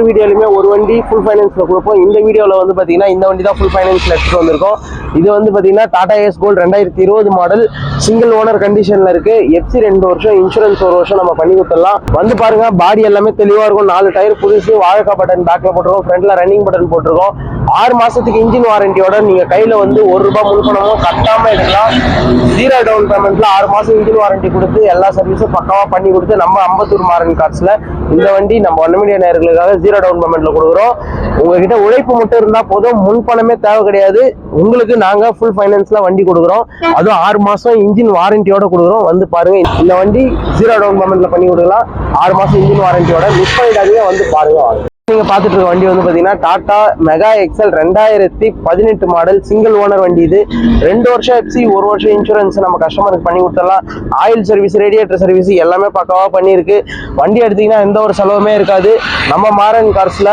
ஒவ்வொரு வீடியோலையுமே ஒரு வண்டி ஃபுல் ஃபைனான்ஸில் கொடுப்போம். இந்த வீடியோவில் வந்து பார்த்தீங்கன்னா இந்த வண்டி தான் ஃபுல் ஃபைனான்ஸில் எடுத்துகிட்டு வந்திருக்கோம். இது வந்து பார்த்தீங்கன்னா டாடா ஏஸ் கோல்டு ரெண்டாயிரத்தி இருபது மாடல் சிங்கிள் ஓனர் கண்டிஷனில் இருக்கு. எஃப்சி ரெண்டு வருஷம் இன்சூரன்ஸ் ஒரு வருஷம் நம்ம பண்ணி கொடுத்துடலாம். வந்து பாருங்க பாடி எல்லாமே தெளிவாக இருக்கும். நாலு டயர் புதுசு வாழைக்கா பட்டன் பேக்கில் போட்டிருக்கோம். ஃப்ரண்ட்டில் ரன்னிங் பட்டன் போட்டிருக்கோம். ஆறு மாதத்துக்கு இன்ஜின் வாரண்டியோட நீங்கள் கையில் வந்து ஒரு ரூபாய் முழுக்கணும் கட்டாமல் எடுக்கலாம். ஜீரோ டவுன் பேமெண்ட்ல ஆறு மாதம் இன்ஜின் வாரண்டி கொடுத்து எல்லா சர்வீஸும் பக்கமாக பண்ணி கொடுத்து நம்ம அம்பத்தூர் மாறன் கார்ஸ்ல இந்த வண்டி நம்ம ஒன் மீடியா நேர்களுக்காக ஜீரோ டவுன் பேமெண்ட்ல கொடுக்குறோம். உங்ககிட்ட உழைப்பு மட்டும் இருந்தா போதும். முன்பணமே தேவை கிடையாது. உங்களுக்கு நாங்க ஃபுல் ஃபைனான்ஸ்ல வண்டி கொடுக்குறோம். அதுவும் ஆறு மாசம் இன்ஜின் வாரண்டியோட கொடுக்குறோம். வந்து பாருங்க. இந்த வண்டி ஜீரோ டவுன் பேமெண்ட்ல பண்ணி கொடுக்கலாம். ஆறு மாசம் இன்ஜின் வாரண்டியோட மிஸ் பண்ணிடாதீங்க வந்து பாருங்க. வாங்க நீங்க பாத்துட்டு இருக்க வண்டி வந்து பாத்தீங்கன்னா டாடா மெகா எக்ஸல் ரெண்டாயிரத்தி பதினெட்டு மாடல் சிங்கிள் ஓனர் வண்டி இது. ரெண்டு வருஷம் எப்சி ஒரு வருஷம் இன்சூரன்ஸ் நம்ம கஸ்டமருக்கு பண்ணி கொடுத்துடலாம். ஆயில் சர்வீஸ் ரேடியேட்டர் சர்வீஸ் எல்லாமே பக்கவாக பண்ணியிருக்கு. வண்டி எடுத்தீங்கன்னா எந்த ஒரு செலவுமே இருக்காது. நம்ம மாரன் கார்ஸ்ல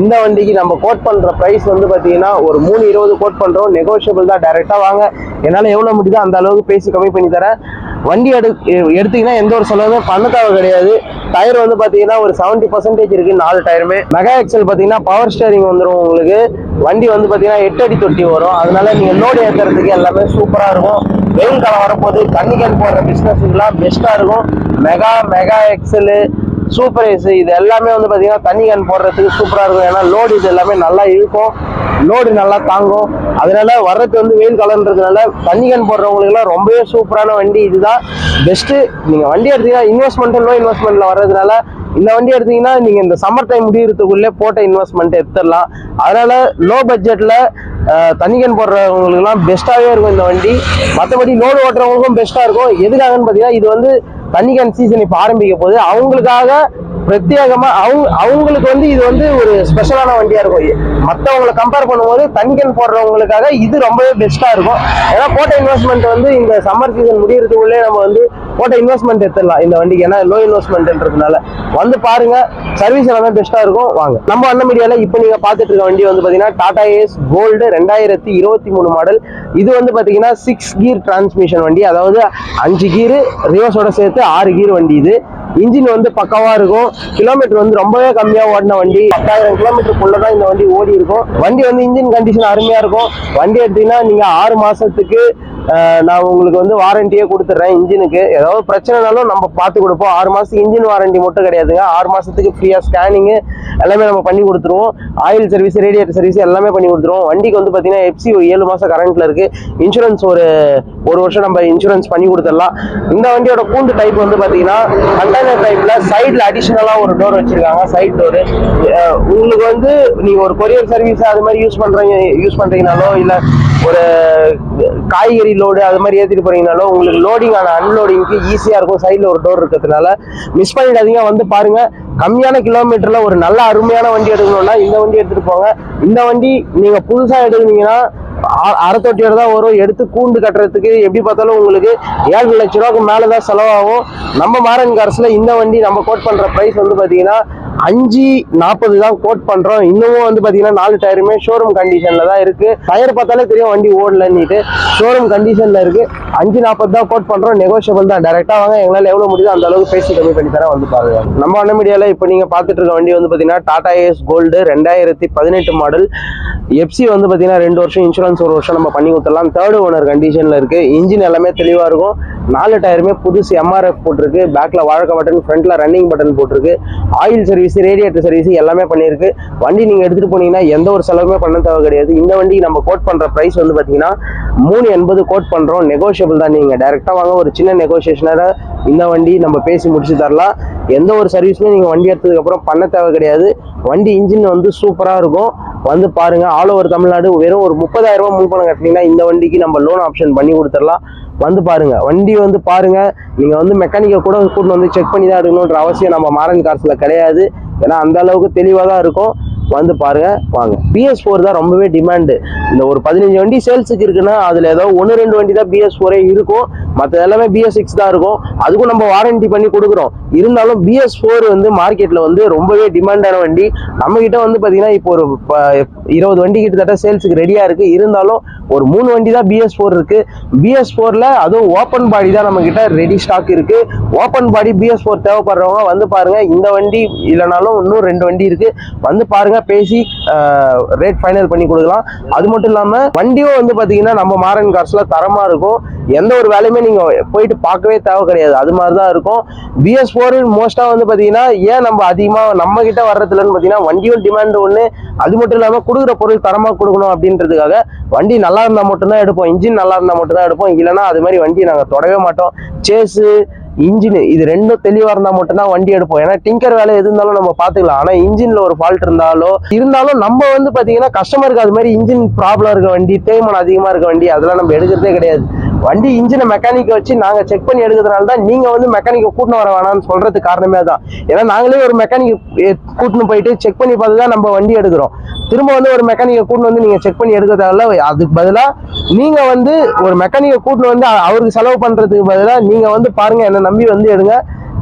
இந்த வண்டிக்கு நம்ம கோட் பண்ற பிரைஸ் வந்து பாத்தீங்கன்னா ஒரு மூணு இருபது கோட் பண்றோம். நெகோஷியபிள் தான் டைரக்டா வாங்க. என்னால எவ்வளவு முடியுதோ அந்த அளவுக்கு பேசி கம்மி பண்ணி தரேன். வண்டி எடு எடுத்தீங்கன்னா எந்த ஒரு செலவுமே பண்ண தேவை கிடையாது. டயர் வந்து பார்த்தீங்கன்னா ஒரு செவன்டி பர்சன்டேஜ் இருக்கு நாலு டயருமே. மெகா எக்ஸல் பார்த்தீங்கன்னா பவர் ஸ்டேரிங் வந்துடும் உங்களுக்கு. வண்டி வந்து பார்த்தீங்கன்னா எட்டு அடி தொட்டி வரும். அதனால நீங்கள் லோடு ஏற்றுறதுக்கு எல்லாமே சூப்பராக இருக்கும். வெயில் காலம் வரப்போது தண்ணி கேன் போடுற பிஸ்னஸ்லாம் பெஸ்ட்டாக இருக்கும். Mega mega excel super ace இது எல்லாமே வந்து பார்த்தீங்கன்னா தண்ணி கேன் போடுறதுக்கு சூப்பராக இருக்கும். ஏன்னா லோடு இது எல்லாமே நல்லா இழுக்கும். லோடு நல்லா தாங்கும். அதனால வர்றது வந்து வெயில் காலம்ன்றதுனால தண்ணி கேன் போடுறவங்களுக்குலாம் ரொம்பவே சூப்பரான வண்டி இதுதான். பெஸ்ட்டு நீங்கள் வண்டி எடுத்தீங்கன்னா இன்வெஸ்ட்மெண்ட்டு லோ இன்வெஸ்ட்மெண்ட்ல வர்றதுனால இந்த வண்டி எடுத்தீங்கன்னா நீங்கள் இந்த சம்மர் டைம் முடியறதுக்குள்ளே போட்ட இன்வெஸ்ட்மெண்ட் எடுத்துடலாம். அதனால் லோ பட்ஜெட்டில் தனிகன் போடுறவங்களுக்குலாம் பெஸ்ட்டாகவே இருக்கும் இந்த வண்டி. மற்றபடி லோடு ஓட்டுறவங்களுக்கும் பெஸ்ட்டாக இருக்கும். எதுக்காகன்னு பார்த்தீங்கன்னா இது வந்து தண்ணிக்கான் சீசன் இப்போ ஆரம்பிக்க போகுது. அவங்களுக்காக பிரத்யேகமாக அவங்க அவங்களுக்கு வந்து இது வந்து ஒரு ஸ்பெஷலான வண்டியாக இருக்கும். மற்றவங்களை கம்பேர் பண்ணும்போது தனிக்கன் போடுறவங்களுக்காக இது ரொம்பவே பெஸ்ட்டாக இருக்கும். ஏன்னா போட்ட இன்வெஸ்ட்மெண்ட் வந்து இந்த சம்மர் சீசன் முடியறதுக்குள்ளே நம்ம வந்து போட்ட இன்வெஸ்ட்மெண்ட் எடுத்துடலாம் இந்த வண்டிக்கு. ஏன்னா லோ இன்வெஸ்ட்மெண்ட்ன்றதுனால வந்து பாருங்க சர்வீஸ் எல்லாமே பெஸ்ட்டாக இருக்கும். வாங்க. நம்ம அண்ணன் மீடியாவில் இப்போ நீங்கள் பார்த்துட்டு இருக்க வண்டி வந்து பார்த்தீங்கன்னா டாடா ஏஸ் கோல்டு ரெண்டாயிரத்தி இருபத்தி மூணு மாடல் இது வந்து பார்த்தீங்கன்னா சிக்ஸ் கீர் டிரான்ஸ்மிஷன் வண்டி. அதாவது அஞ்சு கீர் ரிவர்ஸோட சேர்த்து ஆறு கீர் வண்டி இது. இன்ஜின் வந்து பக்கவா இருக்கும். கிலோமீட்டர் வந்து ரொம்பவே கம்மியா ஓடின வண்டி. பத்தாயிரம் கிலோமீட்டருக்குள்ள தான் இந்த வண்டி ஓடி இருக்கும் வண்டி வந்து இன்ஜின் கண்டிஷன் அருமையா இருக்கும். வண்டி எடுத்தீங்கன்னா நீங்க ஆறு மாசத்துக்கு நான் உங்களுக்கு வந்து வாரண்டியே கொடுத்துட்றேன் இன்ஜினுக்கு. ஏதாவது பிரச்சனைனாலும் நம்ம பார்த்து கொடுப்போம். ஆறு மாதத்துக்கு இன்ஜின் வாரண்டி மட்டும் கிடையாதுங்க. ஆறு மாதத்துக்கு ஃப்ரீயாக ஸ்கேனிங்கு எல்லாமே நம்ம பண்ணி கொடுத்துருவோம். ஆயில் சர்வீஸ் ரேடியேட்டர் சர்வீஸ் எல்லாமே பண்ணி கொடுத்துருவோம். வண்டிக்கு வந்து பார்த்தீங்கன்னா எஃப்சி ஏழு மாதம் கரண்ட்டில் இருக்குது இன்சூரன்ஸ் ஒரு ஒரு வருஷம் நம்ம இன்சூரன்ஸ் பண்ணி கொடுத்துடலாம். இந்த வண்டியோட கூண்டு டைப் வந்து பார்த்தீங்கன்னா கண்டெய்னர் டைப்பில் சைடில் அடிஷ்னலாக ஒரு டோர் வச்சுருக்காங்க. சைட் டோர் உங்களுக்கு வந்து நீங்கள் ஒரு கொரியர் சர்வீஸ் அது மாதிரி யூஸ் பண்ணுறீங்க யூஸ் பண்ணுறீங்கனாலோ இல்லை ஒரு காய்கறி லோடு அது மாதிரி ஏற்றிட்டு போறீங்கனாலும் உங்களுக்கு லோடிங் ஆன அன்லோடிங்க்கு ஈஸியாக இருக்கும். சைடில் ஒரு டோர் இருக்கிறதுனால மிஸ் பண்ணிடாதீங்க. வந்து பாருங்க கம்மியான கிலோமீட்டரில் ஒரு நல்ல அருமையான வண்டி எடுக்கணும்னா இந்த வண்டி எடுத்துகிட்டு போங்க. இந்த வண்டி நீங்கள் புதுசாக எடுக்கிறீங்கன்னா அ- அரைத்தொட்டியோட தான் வரும். எடுத்து கூண்டு கட்டுறதுக்கு எப்படி பார்த்தாலும் உங்களுக்கு ஏழு லட்ச ரூபாய்க்கு மேலே தான் செலவாகும். நம்ம மாரன் கார்ஸ்ல இந்த வண்டி நம்ம கோட் பண்ணுற ப்ரைஸ் வந்து பார்த்தீங்கன்னா அஞ்சு நாற்பது தான் கோட் பண்றோம். இன்னமும் வந்து பாத்தீங்கன்னா நாலு டயருமே ஷோரூம் கண்டிஷன்ல தான் இருக்கு. டயர் பார்த்தாலே தெரியும் வண்டி ஓடலன்னுட்டு. ஷோரூம் கண்டிஷன்ல இருக்கு. அஞ்சு நாற்பது தான் கோட் பண்றோம். நெகோஷியபிள் தான். டைரக்டா வாங்க. எங்களால எவ்வளவு முடியுதோ அந்த அளவுக்கு பேசி கம்மி பண்ணி தரேன் வந்து பாருங்க. நம்ம அண்ண மீடியால இப்போ நீங்க பார்த்துட்டு இருக்க வண்டி வந்து பாத்தீங்கன்னா டாடா ஏஸ் கோல்டு ரெண்டாயிரத்தி பதினெட்டு மாடல் எஃப்சி வந்து பாத்தீங்கன்னா ரெண்டு வருஷம் இன்சூரன்ஸ் ஒரு வருஷம் நம்ம பண்ணி கொடுத்துடலாம். தேர்ட் ஓனர் கண்டிஷன்ல இருக்கு. இன்ஜின் எல்லாமே தெளிவா இருக்கும். நாலு டயருமே புதுசு எம்ஆர்எஃப் போட்டிருக்கு. பேக்கில் வாழக்க பட்டன் ஃப்ரண்ட்டில் ரன்னிங் பட்டன் போட்டிருக்கு. ஆயில் சர்வீஸ் ரேடியேட்டர் சர்வீஸ் எல்லாமே பண்ணியிருக்கு. வண்டி நீங்கள் எடுத்துகிட்டு போனீங்கன்னா எந்த ஒரு செலவுமே பண்ண தேவை கிடையாது. இந்த வண்டிக்கு நம்ம கோட் பண்ணுற ப்ரைஸ் வந்து பார்த்தீங்கன்னா மூணு எண்பது கோட் பண்ணுறோம் நெகோஷியபிள் தான் நீங்கள் டேரெக்டாக வாங்க ஒரு சின்ன நெகோஷியேஷனாக இந்த வண்டி நம்ம பேசி முடிச்சு தரலாம். எந்த ஒரு சர்வீஸுமே நீங்கள் வண்டி எடுத்ததுக்கப்புறம் பண்ண தேவை கிடையாது. வண்டி இன்ஜின் வந்து சூப்பராக இருக்கும். வந்து பாருங்கள் ஆல் ஓவர் தமிழ்நாடு வெறும் ஒரு முப்பதாயிரம் ரூபாய் முன்பணம் கட்டினீங்கன்னா இந்த வண்டிக்கு நம்ம லோன் ஆப்ஷன் பண்ணி கொடுத்துடலாம். வந்து பாருங்க. வண்டி வந்து பாருங்க. நீங்க வந்து மெக்கானிக்கை கூட கூட்டு வந்து செக் பண்ணி தான் எடுக்கணுன்ற அவசியம் நம்ம மாரன் கார்ஸ்ல கிடையாது. ஏன்னா அந்த அளவுக்கு தெளிவாக தான் இருக்கும். வந்து பாருங்க. வாங்க. பிஎஸ் ஃபோர் தான் ரொம்பவே டிமாண்டு இந்த ஒரு பதினஞ்சு வண்டி சேல்ஸுக்கு இருக்குன்னா அதுல ஏதோ ஒன்று ரெண்டு வண்டி தான் பிஎஸ் ஃபோரே இருக்கும். மற்ற எல்லாமே பிஎஸ் சிக்ஸ் தான் இருக்கும். அதுக்கும் நம்ம வாரண்டி பண்ணி கொடுக்குறோம். இருந்தாலும் பிஎஸ் ஃபோர் வந்து மார்க்கெட்ல வந்து ரொம்பவே டிமாண்டான வண்டி. நம்ம கிட்ட வந்து பாத்தீங்கன்னா இப்போ ஒரு இருபது வண்டி கிட்டத்தட்ட சேல்ஸுக்கு ரெடியா இருக்கு. இருந்தாலும் ஒரு மூணு வண்டி தான் பிஎஸ் ஃபோர் இருக்கு. பிஎஸ் ஃபோர்ல அதுவும் ஓப்பன் பாடி தான் நம்ம கிட்ட ரெடி ஸ்டாக் இருக்கு ஓப்பன் பாடி பிஎஸ் ஃபோர் தேவைப்படுறவங்க வந்து பாருங்க இந்த வண்டி இல்லைனாலும் இன்னும் ரெண்டு வண்டி இருக்கு. வந்து பாருங்க பேசி ரேட் ஃபைனல் பண்ணி கொடுக்கலாம். அது மட்டும் இல்லாம வண்டியும் வந்து பாத்தீங்கன்னா நம்ம மாரன் கார்ஸ்ல தரமா இருக்கும். எந்த ஒரு வேலையுமே நீங்க போயிட்டு பார்க்கவே தேவை கிடையாது. அது மாதிரி தான் இருக்கும் பிஎஸ் ஃபோர் மோஸ்டா வந்து பாத்தீங்கன்னா ஏன் நம்ம அதிகமா நம்ம கிட்ட வர்றதுலன்னு பாத்தீங்கன்னா வண்டியும் டிமாண்ட் ஒண்ணு. அது மட்டும் இல்லாம கொடுக்குற பொருள் தரமா கொடுக்கணும் அப்படின்றதுக்காக வண்டி நல்லா நல்லா இருந்தால் மட்டும்தான் எடுப்போம். இன்ஜின் நல்லா இருந்தால் மட்டும்தான் எடுப்போம். இல்லைன்னா அது மாதிரி வண்டி நாங்கள் தொடவே மாட்டோம். சேஸு இன்ஜின் இது ரெண்டும் தெளிவாக இருந்தால் மட்டும்தான் வண்டி எடுப்போம். ஏன்னா டிங்கர் வேலை எது இருந்தாலும் நம்ம பார்த்துக்கலாம். ஆனால் இன்ஜின்ல ஒரு ஃபால்ட் இருந்தாலோ இருந்தாலும் நம்ம வந்து பார்த்தீங்கன்னா கஸ்டமருக்கு அது மாதிரி இன்ஜின் ப்ராப்ளம் இருக்க வண்டி தேய்மானம் அதிகமாக இருக்க வண்டி அதெல்லாம் நம்ம எடுக்கிறதே கிடையாது. வண்டி இன்ஜினை மெக்கானிக்கை வச்சு நாங்கள் செக் பண்ணி எடுக்கிறதுனால தான் நீங்கள் வந்து மெக்கானிக்கை கூட்டின்னு வர வேணாம்னு சொல்கிறதுக்கு காரணமே தான் ஏன்னா நாங்களே ஒரு மெக்கானிக் கூட்டின்னு போயிட்டு செக் பண்ணி பார்த்து தான் நம்ம வண்டி எடுக்கிறோம். திரும்ப வந்து ஒரு மெக்கானிக்கை கூட்டின்னு வந்து நீங்கள் செக் பண்ணி எடுக்கிறதால அதுக்கு பதிலாக நீங்கள் வந்து ஒரு மெக்கானிக்கை கூட்டின்னு வந்து அவருக்கு செலவு பண்ணுறதுக்கு பதிலாக நீங்கள் வந்து பாருங்கள் என்னை நம்பி வந்து எடுங்க.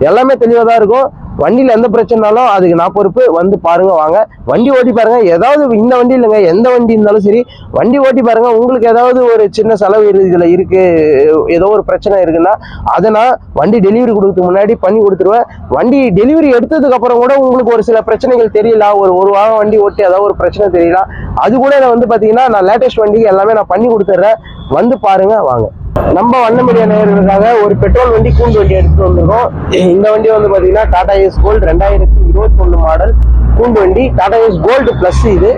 எல்லாமே தெளிவாக தான் இருக்கும். வண்டியில் எந்த பிரச்சனைனாலும் அதுக்கு நான் பொறுப்பு. வந்து பாருங்க வாங்க. வண்டி ஓட்டி பாருங்க. ஏதாவது இந்த வண்டி இல்லைங்க எந்த வண்டி இருந்தாலும் சரி வண்டி ஓட்டி பாருங்க. உங்களுக்கு ஏதாவது ஒரு சின்ன செலவு இதில் இருக்கு ஏதோ ஒரு பிரச்சனை இருக்குன்னா அதை நான் வண்டி டெலிவரி கொடுக்கறதுக்கு முன்னாடி பண்ணி கொடுத்துருவேன். வண்டி டெலிவரி எடுத்ததுக்கு அப்புறம் கூட உங்களுக்கு ஒரு சில பிரச்சனைகள் தெரியல. ஒரு ஒரு வாரம் வண்டி ஓட்டி ஏதாவது ஒரு பிரச்சனை தெரியல. அது கூட நான் வந்து பார்த்தீங்கன்னா நான் லேட்டஸ்ட் வண்டிக்கு எல்லாமே நான் பண்ணி கொடுத்துட்றேன். வந்து பாருங்க வாங்க. நம்ம வண்ணமீடியா நேயர்களுக்காக ஒரு பெட்ரோல் வண்டி கூண்டு வண்டி எடுத்துட்டு வந்திருக்கோம். இந்த வண்டி வந்து பாத்தீங்கன்னா டாடா எஸ் கோல்டு ரெண்டாயிரத்தி இருபத்தி ஒண்ணு மாடல் கூண்டு வண்டி. டாடா எஸ் கோல்டு பிளஸ் இது.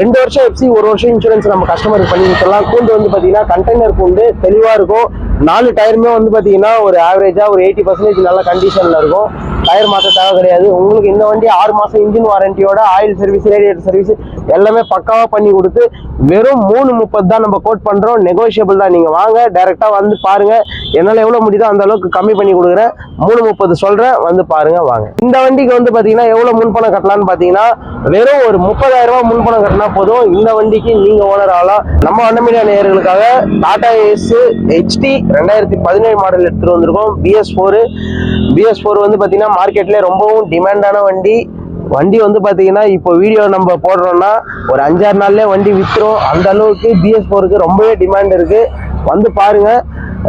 ரெண்டு வருஷம் எஃப்சி ஒரு வருஷம் இன்சூரன்ஸ் நம்ம கஸ்டமருக்கு பண்ணி கொடுத்துடலாம். கூண்டு வந்து பாத்தீங்கன்னா கண்டெய்னர் கூண்டு தெளிவா இருக்கும். நாலு டயருமே வந்து பாத்தீங்கன்னா ஒரு ஆவரேஜா ஒரு எயிட்டி பர்சன்டேஜ் நல்ல கண்டிஷன்ல இருக்கும். டயர் மாற்ற தேவை கிடையாது. உங்களுக்கு இந்த வண்டி ஆறு மாசம் இன்ஜின் வாரண்டியோட ஆயில் சர்வீஸ் ரேடியேட்டர் சர்வீஸ் எல்லாமே பக்காவா பண்ணி கொடுத்து வெறும் மூணு முப்பது தான் நம்ம கோட் பண்றோம். நெகோஷியபிள் தான். நீங்க வாங்க டைரக்டா வந்து பாருங்க. என்னால எவ்வளவு முடியுதோ அந்த அளவுக்கு கம்மி பண்ணி கொடுக்குறேன். மூணு முப்பது சொல்றேன் வந்து பாருங்க வாங்க. இந்த வண்டிக்கு வந்து பாத்தீங்கன்னா எவ்வளவு முன்பணம் கட்டலாம்னு பாத்தீங்கன்னா வெறும் ஒரு முப்பதாயிரம் ரூபாய் முன்பணம் கட்டினா போதும். இந்த வண்டிக்கு நீங்க ஓனர் ஆகலாம் நம்ம அண்ணமீடியா நேயர்களுக்காக டாடா ஏஸ் ஹெச்டி ரெண்டாயிரத்தி பதினேழு மாடல் எடுத்துட்டு வந்திருக்கோம். பிஎஸ் ஃபோரு பிஎஸ் ஃபோர் வந்து பாத்தீங்கன்னா மார்க்கெட்ல ரொம்பவும் டிமாண்டான வண்டி. வண்டி வந்து பார்த்தீங்கன்னா இப்போ வீடியோ நம்ம போடுறோம்னா ஒரு அஞ்சாறு நாள்லேயே வண்டி விற்றுரும் அந்த அளவுக்கு பிஎஸ் ஃபோருக்கு ரொம்பவே டிமாண்ட் இருக்குது வந்து பாருங்க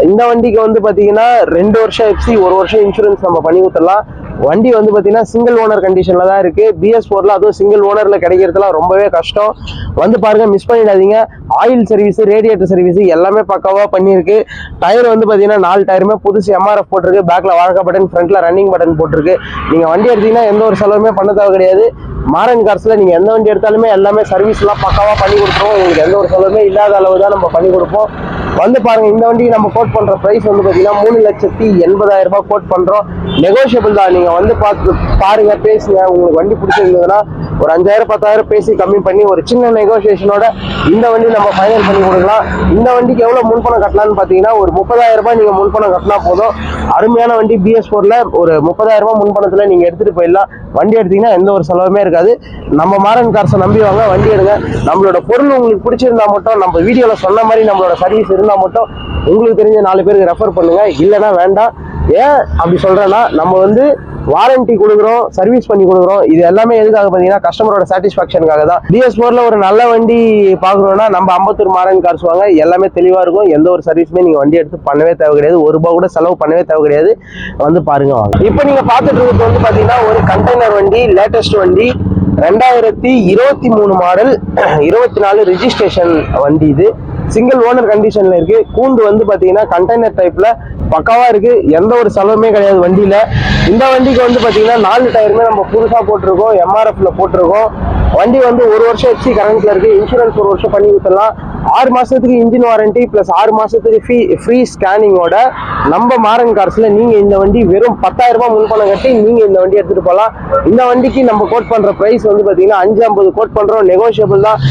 இந்த வண்டிக்கு வந்து பார்த்தீங்கன்னா ரெண்டு வருஷம் எஃப்சி ஒரு வருஷம் இன்சூரன்ஸ் நம்ம பண்ணி கொடுத்துடலாம். வண்டி வந்து பார்த்தீங்கன்னா சிங்கிள் ஓனர் கண்டிஷனில் தான் இருக்குது பிஎஸ் ஃபோரில் அதுவும் சிங்கிள் ஓனரில் கிடைக்கிறதுலாம் ரொம்பவே கஷ்டம். வந்து பாருங்க மிஸ் பண்ணிடாதீங்க. ஆயில் சர்வீஸு ரேடியேட்டர் சர்வீஸு எல்லாமே பக்காவாக பண்ணியிருக்கு. டயர் வந்து பார்த்தீங்கன்னா நாலு டயருமே புதுசு எம்ஆர்எஃப் போட்டிருக்கு. பேக்கில் வாழ்க்கை பட்டன் ஃப்ரண்ட்டில் ரன்னிங் பட்டன் போட்டிருக்கு. நீங்கள் வண்டி எடுத்தீங்கன்னா எந்த ஒரு செலவுமே பண்ண தேவை கிடையாது. மாரன் கார்ஸில் நீங்கள் எந்த வண்டி எடுத்தாலுமே எல்லாமே சர்வீஸ்லாம் பக்காவாக பண்ணி கொடுத்துருவோம். உங்களுக்கு எந்த ஒரு செலவுமே இல்லாத அளவு தான் நம்ம பண்ணி கொடுப்போம். வந்து பாருங்கள் இந்த வண்டி நம்ம கோட் பண்ணுற ப்ரைஸ் வந்து பார்த்தீங்கன்னா மூணு லட்சத்தி எண்பதாயிரம் ரூபாய் கோட் பண்ணுறோம் நெகோஷியபிள் தான். நீங்க வந்து பார்த்து பாருங்க பேசுங்க. உங்களுக்கு வண்டி பிடிச்சிருந்ததுன்னா ஒரு அஞ்சாயிரம் பத்தாயிரம் பேசி கம்மி பண்ணி ஒரு சின்ன நெகோசியேஷனோட இந்த வண்டி நம்ம ஃபைனல் பண்ணி கொடுக்கலாம். இந்த வண்டிக்கு எவ்வளவு முன்பணம் கட்டலாம்னு பாத்தீங்கன்னா ஒரு முப்பதாயிரம் ரூபாய் நீங்க முன்பணம் கட்டினா போதும். அருமையான வண்டி பிஎஸ் ஃபோர்ல ஒரு முப்பதாயிரம் ரூபாய் முன்பணத்துல நீங்க எடுத்துட்டு போயிடலாம். வண்டி எடுத்தீங்கன்னா எந்த ஒரு செலவுமே இருக்காது. நம்ம மாறன் கார்ஸை நம்பி வாங்க வண்டி எடுங்க. நம்மளோட பொருள் உங்களுக்கு பிடிச்சிருந்தா மட்டும் நம்ம வீடியோல சொன்ன மாதிரி நம்மளோட சர்வீஸ் இருந்தா மட்டும் உங்களுக்கு தெரிஞ்ச நாலு பேருக்கு ரெஃபர் பண்ணுங்க. இல்லைன்னா வேண்டாம். ஏன் அப்படி சொல்றேன்னா நம்ம வந்து வாரண்டி கொடுக்குறோம் சர்வீஸ் பண்ணி கொடுக்குறோம். இது எல்லாமே எதுக்காக பார்த்தீங்கன்னா கஸ்டமரோட சாட்டிஸ்ஃபேக்ஷனுக்காக தான். பிஎஸ் ஃபோரில் ஒரு நல்ல வண்டி பார்க்குறோன்னா நம்ம ஐம்பத்தூர் மாரன் கார்ஸ் வாங்க. எல்லாமே தெளிவாக இருக்கும். எந்த ஒரு சர்வீஸுமே நீங்கள் வண்டி எடுத்து பண்ணவே தேவை கிடையாது. ஒரு ரூபா கூட செலவு பண்ணவே தேவை கிடையாது. வந்து பாருங்க வாங்க. இப்போ நீங்கள் பார்த்துட்டு இருக்கிறது வந்து பார்த்தீங்கன்னா ஒரு கண்டெய்னர் வண்டி லேட்டஸ்ட் வண்டி ரெண்டாயிரத்தி இருபத்தி மூணு மாடல் இருபத்தி நாலு ரிஜிஸ்ட்ரேஷன் வண்டி இது. சிங்கிள் ஓனர் கண்டிஷன்ல இருக்கு. கூண்டு வந்து பாத்தீங்கன்னா கண்டெய்னர் டைப்ல பக்காவா இருக்கு. எந்த ஒரு செலவுமே கிடையாது வண்டியில. இந்த வண்டிக்கு வந்து பாத்தீங்கன்னா நாலு டயருமே நம்ம புதுசா போட்டிருக்கோம். எம்ஆர்எஃப்ல போட்டிருக்கோம். வண்டி வந்து ஒரு வருஷம் எஃப்சி கரண்ட்ல இருக்கு. இன்சூரன்ஸ் ஒரு வருஷம் பண்ணி கொடுத்துடலாம். ஆறு மாசத்துக்கு இன்ஜின் வாரண்டி பிளஸ் ஆறு மாசத்துக்கு ஃப்ரீ ஃப்ரீ ஸ்கேனிங்கோட நம்ம மாரன் கார்ஸ்ல நீங்க இந்த வண்டி வெறும் பத்தாயிரம் ரூபாய் முன்பணம் கட்டி நீங்க இந்த வண்டி எடுத்துட்டு போகலாம் இந்த வண்டிக்கு நம்ம கோட் பண்ற பிரைஸ் வந்து பாத்தீங்கன்னா அஞ்சு ஐம்பது கோட் பண்றோம். நெகோஷியபிள் தான்.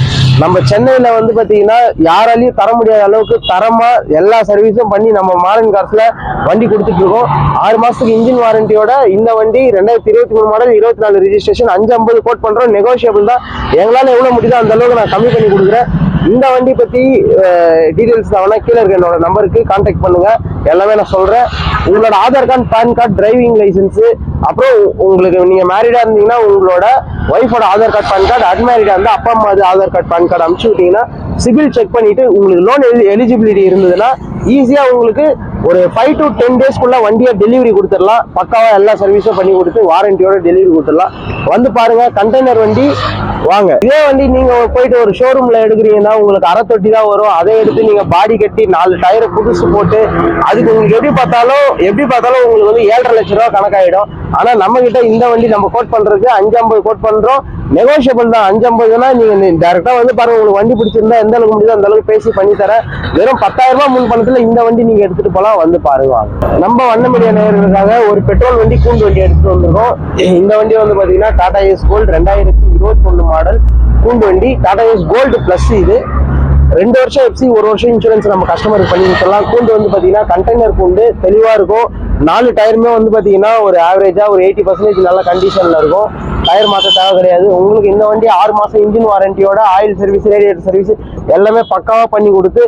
நம்ம சென்னையில வந்து பாத்தீங்கன்னா யாராலையும் தர முடியாத அளவுக்கு தரமா எல்லா சர்வீஸும் பண்ணி நம்ம மாடர்ன் கார்ஸ்ல வண்டி கொடுத்துட்டு இருக்கோம். ஆறு மாசத்துக்கு இன்ஜின் வாரண்டியோட இந்த வண்டி ரெண்டாயிரத்தி இருபத்தி மூணு மாடல் இருபத்தி நாலு ரிஜிஸ்ட்ரேஷன் அஞ்சு ஐம்பது கோட் பண்றோம். நெகோஷியபிள் தான். எங்களால எவ்வளவு முடியுதோ அந்த அளவுக்கு நான் கம்மி பண்ணி கொடுக்குறேன். இந்த வண்டி பத்தி டீடைல்ஸ் வேணா கீழே இருக்க என்னோட நம்பருக்கு கான்டாக்ட் பண்ணுங்க. எல்லாமே நான் சொல்றேன். உங்களோட Aadhaar card pan card driving licence அப்புறம் உங்களுக்கு நீங்க மேரிடா இருந்தீங்கன்னா உங்களோட ஒய்ஃபோட ஆதார் கார்டு பேன் கார்டு அன்மேரிடா இருந்தா அப்பா அம்மா ஆதார் கார்டு பேன் கார்டு அனுப்பிச்சு விட்டீங்கன்னா சிபில் செக் பண்ணிட்டு உங்களுக்கு லோன் எலிஜிபிலிட்டி இருந்ததுன்னா ஈஸியாக உங்களுக்கு ஒரு ஃபைவ் டு டென் டேஸ்க்குள்ள வண்டியை டெலிவரி கொடுத்துடலாம். பக்காவாக எல்லா சர்வீஸும் பண்ணி கொடுத்து வாரண்டியோட டெலிவரி கொடுத்துடலாம். வந்து பாருங்கள் கண்டெய்னர் வண்டி வாங்க. இதே வண்டி நீங்கள் போயிட்டு ஒரு ஷோரூமில் எடுக்கிறீங்கன்னா உங்களுக்கு அரை தொட்டி தான் வரும். அதை எடுத்து நீங்கள் பாடி கட்டி நாலு டயரை புதுசு போட்டு அதுக்கு உங்களுக்கு எப்படி பார்த்தாலும் எப்படி பார்த்தாலும் உங்களுக்கு வந்து ஏழரை லட்ச ரூபா கணக்காயிடும். ஆனால் நம்மக்கிட்ட இந்த வண்டி நம்ம கோட் பண்ணுறதுக்கு அஞ்சு ஐம்பது கோட் பண்ணுறோம் நெகோஷியபிள் தான். அஞ்சு ஐம்பதுனா நீங்க டேரக்டா வந்து பாருங்க. உங்களுக்கு வண்டி பிடிச்சிருந்தா எந்த அளவுக்கு முடியுதோ அந்த அளவுக்கு பேசி பண்ணி தரேன். வெறும் பத்தாயிரம் ரூபாய் முன் பணத்துல இந்த வண்டி நீங்க எடுத்துட்டு போலாம். வந்து பாருங்க நம்ம வண்ணமடியா நேர்களுக்காக ஒரு பெட்ரோல் வண்டி கூண்டு வண்டி எடுத்துட்டு வந்திருக்கோம். இந்த வண்டி வந்து பாத்தீங்கன்னா டாடா எஸ் கோல்டு ரெண்டாயிரத்தி இருபத்தி ஒண்ணு மாடல் கூண்டு வண்டி டாடா எஸ் கோல்டு பிளஸ் இது. ரெண்டு வருஷம் எப்சி ஒரு வருஷம் இன்சூரன்ஸ் நம்ம கஸ்டமருக்கு பண்ணி கொடுத்துடலாம். கூண்டு வந்து பாத்தீங்கன்னா கண்டெய்னர் கூண்டு தெளிவா இருக்கும். நாலு டயருமே வந்து பாத்தீங்கன்னா ஒரு ஆவரேஜா ஒரு எயிட்டி பர்சன்டேஜ் நல்ல கண்டிஷன்ல இருக்கும். டயர் மாற்ற தேவை கிடையாது. உங்களுக்கு இந்த வண்டி ஆறு மாசம் இன்ஜின் வாரண்டியோட ஆயில் சர்வீஸ் ரேடியேட்டர் சர்வீஸ் எல்லாமே பக்காவா பண்ணி கொடுத்து